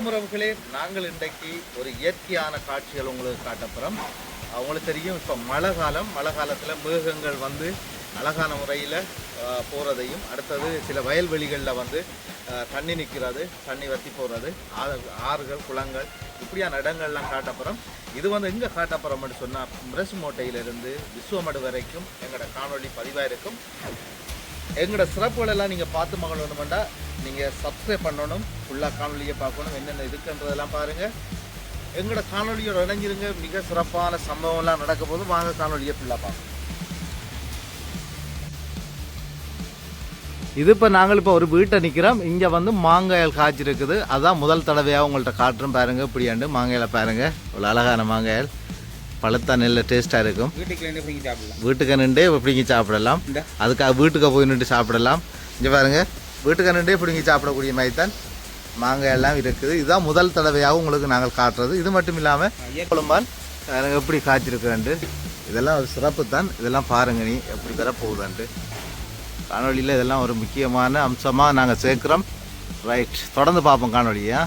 வணக்கம் உறவுகளே. நாங்கள் இன்றைக்கு ஒரு இயற்கையான காட்சிகள் உங்களுக்கு காட்டப்புறம். உங்களுக்கு தெரியும் இப்போ மழை காலம். மழை காலத்தில் மிருகங்கள் வந்து அழகான முறையில் போகிறதையும் அடுத்தது சில வயல்வெளிகளில் வந்து தண்ணி நிற்கிறது தண்ணி வற்றி போகிறது ஆறுகள் குளங்கள் இப்படியான இடங்கள்லாம் காட்டப்புறம். இது வந்து எங்கே காட்டப்புறம்னு சொன்னால் பிரஸ் மூட்டையிலிருந்து விஸ்வமடு வரைக்கும் எங்களோட காணொளி பதிவாக இருக்கும் எங்களோட சிறப்புகள் எல்லாம் நீங்கள் பார்த்து மகள் வேணுமெண்டா நீங்கள் சப்ஸ்கிரைப் பண்ணணும் ஃபுல்லாக காணொலியை பார்க்கணும் என்னென்ன இருக்குன்றதெல்லாம் பாருங்கள் எங்களோட காணொலியோட இணைஞ்சிருங்க. மிக சிறப்பான சம்பவம்லாம் நடக்க போது வாங்க காணொலியை ஃபுல்லாக பார்க்கணும் இது இப்போ நாங்கள் இப்போ ஒரு வீட்டை நிற்கிறோம் இங்கே வந்து மாங்காயல் காய்ச்சிருக்குது. அதான் முதல் தடவையாக உங்கள்கிட்ட காட்டுறோம் பாருங்கள் இப்படியாண்டு மாங்காயில் பாருங்க. ஒரு அழகான மாங்காயல் பழுத்தா நல்ல டேஸ்ட்டாக இருக்கும். வீட்டுக்கு நின்றே பிடிங்கி சாப்பிடலாம். அதுக்காக வீட்டுக்கு போய் நின்று சாப்பிடலாம். இங்கே பாருங்க வீட்டுக்கு நின்றே பிடிங்கி சாப்பிடக்கூடிய மாதிரி தான் மாங்காய் எல்லாம் இருக்குது. இதுதான் முதல் தடவையாக உங்களுக்கு நாங்கள் காட்டுறது. இது மட்டும் இல்லாமல் குழம்பான் எனக்கு எப்படி காய்ச்சிருக்குறேன்ட்டு இதெல்லாம் ஒரு சிறப்பு தான். இதெல்லாம் பாருங்க நீ எப்படி தர போகுதான்ட்டு காணொலியில் இதெல்லாம் ஒரு முக்கியமான அம்சமாக நாங்கள் சேர்க்குறோம். ரைட் தொடர்ந்து பார்ப்போம் காணொலியா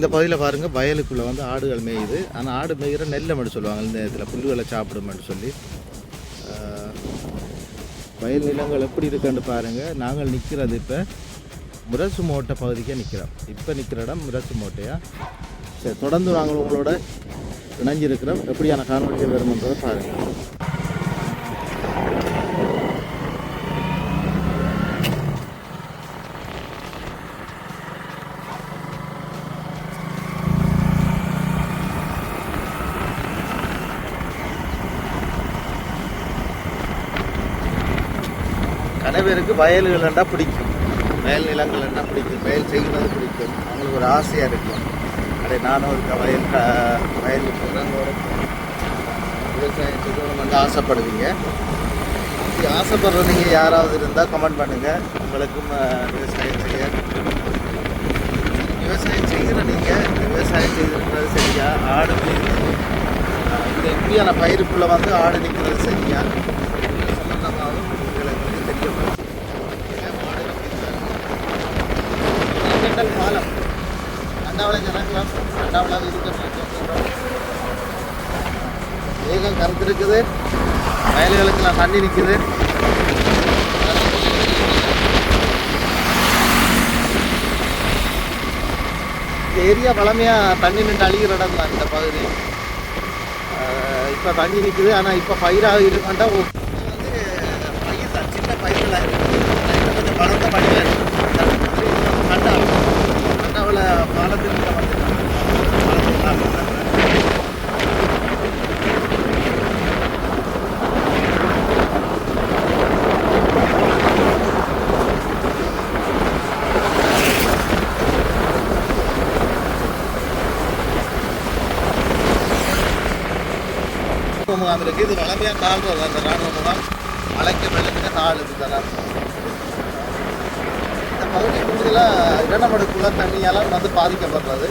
இந்த பகுதியில் பாருங்கள் வயலுக்குள்ளே வந்து ஆடுகள் மேயுது. ஆனால் ஆடு மேய்கிற நெல் மட்டும் சொல்லுவாங்க. இந்த இதில் புல்லுகளை சாப்பிடுமென்னு சொல்லி. வயல் நிலங்கள் எப்படி இருக்குன்னு பாருங்கள் நாங்கள் நிற்கிறது இப்போ முரசு மோட்டை பகுதிக்கே நிற்கிறோம் இப்போ நிற்கிற இடம் முரசு மோட்டையாக சரி தொடர்ந்து நாங்கள் உங்களோட இணைஞ்சிருக்கிறோம். எப்படியான காணொலிகள் வருமென்றதை பாருங்கள் நிறைய பேருக்கு வயல்கள்னா பிடிக்கும். வயல் நிலங்கள் என்ன பிடிக்கும். வயல் செய்கிறது பிடிக்கும். அவங்களுக்கு ஒரு ஆசையாக இருக்கும். அடே நானும் இருக்க வயல் க- வயலுக்கு விவசாயம் செய்யணும் வந்து ஆசைப்படுவீங்க. அப்படி ஆசைப்படுற நீங்கள் யாராவது இருந்தால் கமெண்ட் பண்ணுங்கள் உங்களுக்கும் விவசாயம் செய்ய. விவசாயம் செய்கிற நீங்கள் விவசாயம் செய்திருக்கிறது சரியா? ஆடு இந்த இப்படியான பயிருக்குள்ளே வந்து ஆடு நிற்கிறது சரியா இது சம்பந்தமாகவும் உங்களுக்கு வந்து தெரியப்படும் பாலம் அண்டாவளை ஜனக்கலாம் ரெண்டாவளாக இருக்கிறோம் மேகம் கருத்திருக்குது வயல்களுக்கெல்லாம் தண்ணி நிற்குது இந்த ஏரியா பழமையாக தண்ணி நின்று அழிகிற இடம் தான் இந்த பகுதி. இப்போ தண்ணி நிற்குது ஆனால் இப்போ பயிராக இருக்காண்டா வந்து பயிர் தான் சின்ன பயிர்களாக இருக்குது இன்னும் கொஞ்சம் வளர்ந்த பயிராக இருக்குது கண்டாவில் கண்டாவில் பாலத்தில் வந்து ராணுவ முகாம் இருக்குது இது வளமையாக தாழ்வு அந்த ராணுவ முகாம் மலைக்கு வெள்ளத்துக்கு தாழ் இதெல்லாம் இந்த பகுதி கூடுதலாக இரண்டமடு குள தண்ணியால் வந்து பாதிக்கப்படுறது.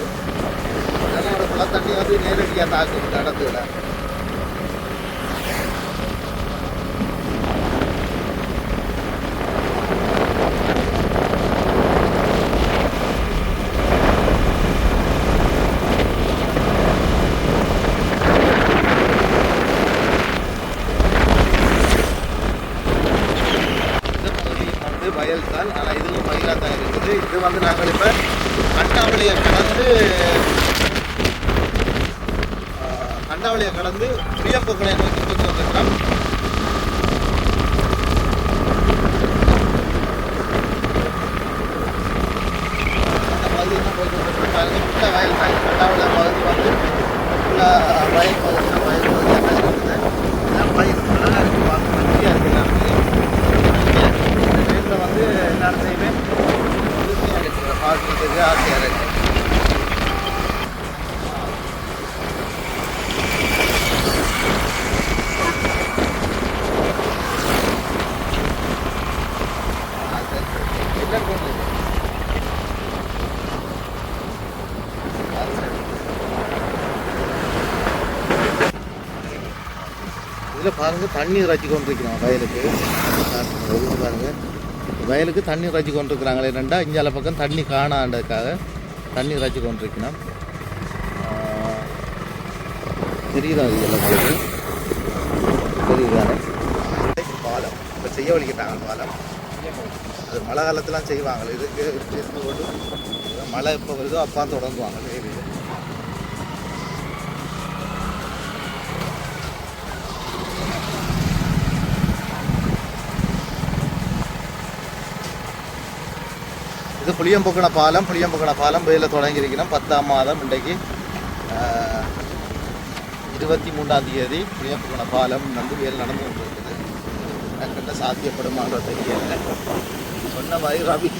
இரண்டமடு குள தண்ணி வந்து நேரடியாக தாக்கு இந்த இடத்துல இந்த பகுதியும் வந்து வயல் தான் ஆனால் இதுவும் பயிராக தான் இருக்குது இது வந்து நாங்கள் இப்போ கண்டாவளியை கடந்து ஆஹ், கண்டாவளியை கடந்து புளியம்பொக்கனை நோக்கி கொண்டு வந்துருக்கிறோம் அந்த பகுதி என்ன போய் கொண்டு பாருங்க ஃபுல்லாக வயல் தான் கண்டாவளி பகுதி வந்து ஃபுல்லாக வயல் பகுதி தான் வயல் பகுதியாக தான் இருக்குது இதான் பயிர் நல்லா இருக்கு பார்க்க மகிழ்ச்சியாக இருக்குது எல்லாமே இந்த டைமில் வந்து எல்லா இடத்தையுமே புதுமையாக இருக்குது பார்க்குறதுக்கு ஆசையாக இருக்குது என்ன வந்து தண்ணி இறைச்சி கொண்டிருக்கிறோம் வயலுக்கு. பாருங்க. வயலுக்கு தண்ணி இறைச்சி கொண்டிருக்கிறாங்களே ரெண்டா இஞ்சால பக்கம் தண்ணி காணாண்டதுக்காக தண்ணி இறைச்சி கொண்டிருக்கணும் தெரியுதா இது எல்லாம் உங்களுக்கு? தெரியுதானே பாலம். இப்போ செய்ய வலிக்கிட்டாங்க பாலம். அது மழை காலத்துலாம் செய்வாங்க. இதுக்கு மழை எப்போ வருதோ அப்பா தொடங்குவாங்க. வேலையை. இது புளியம்பொக்கண பாலம் புளியம்புக்கின பாலம் வெயில தொடங்கியிருக்கணும் பத்தாம் மாதம் இன்றைக்கு இருபத்தி மூன்றாம் தேதி புளியம்புக்கின பாலம் வந்து வெயில் நடந்து கொண்டிருக்குது. என்ன சாத்தியப்படுமான்ற தெரியல சொன்ன மாதிரி ரவி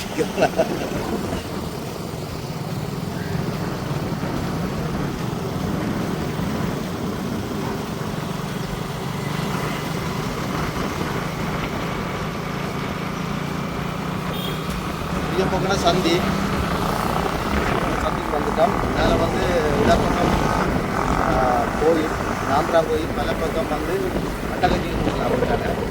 புளியம்பொக்கண சந்தி. சந்திக்கு வந்துட்டோம். மேலே வந்து இடப்பக்கம் கோயில். நாந்திரா கோயில் மலைப்பக்கம் வந்து அட்டகட்டி அப்படின்னாங்க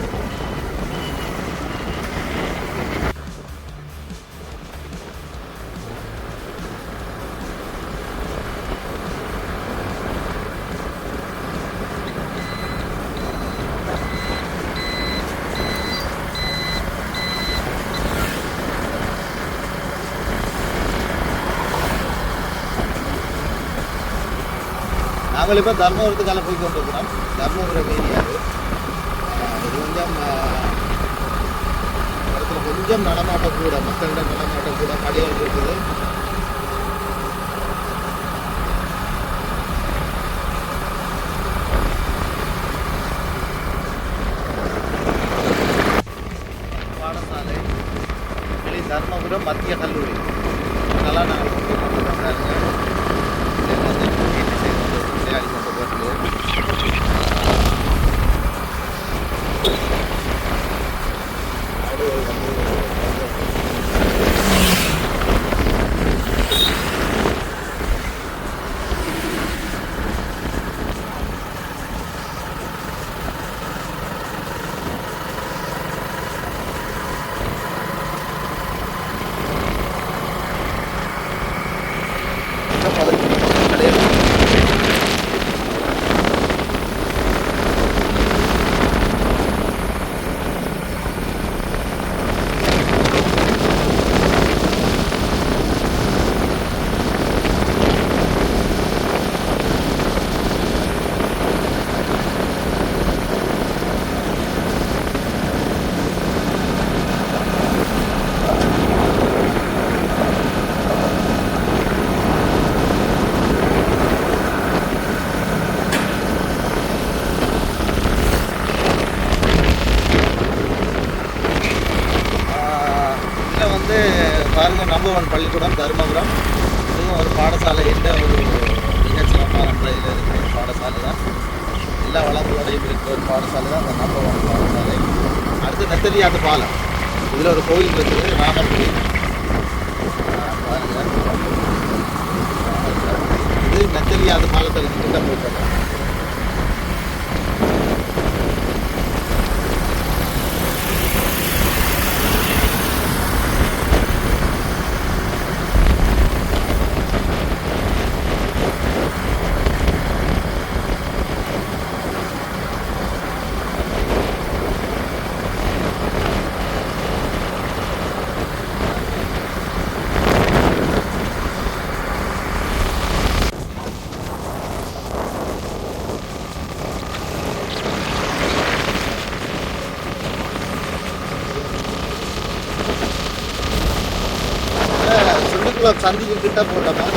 நாங்கள் இப்போ தர்மபுரத்துக்கால போய் கொண்டிருக்கிறோம். தர்மபுரம் ஏரியா அது. இது கொஞ்சம் இடத்துல கொஞ்சம் நடமாட்டம் கூட மக்களிடம் நடமாட்டம் கூட கடைகள் இருக்குது. பாடசாலை வெளி தர்மபுரம் மத்திய கல்லூரி அதெல்லாம் நாங்கள் கொண்டு கொண்டிருக்காங்க விளையாடி கொண்டு போகிறது இதில் வந்து பாருங்க பள்ளிக்கூடம் தருமபுரம். இதுவும் ஒரு பாடசாலை எந்த ஒரு மிகச்சிறப்பான முறையில் இருக்கிற ஒரு பாடசாலை தான். எல்லா வளங்களோடையும் இருக்கிற ஒரு பாடசாலை தான் அந்த நம்பர் ஒன் பாடசாலை. அடுத்து நெத்தலியாட்டு பாலம். இதில் ஒரு கோயில் இருக்குது ராமர் கோயில். tá bom, tá bom.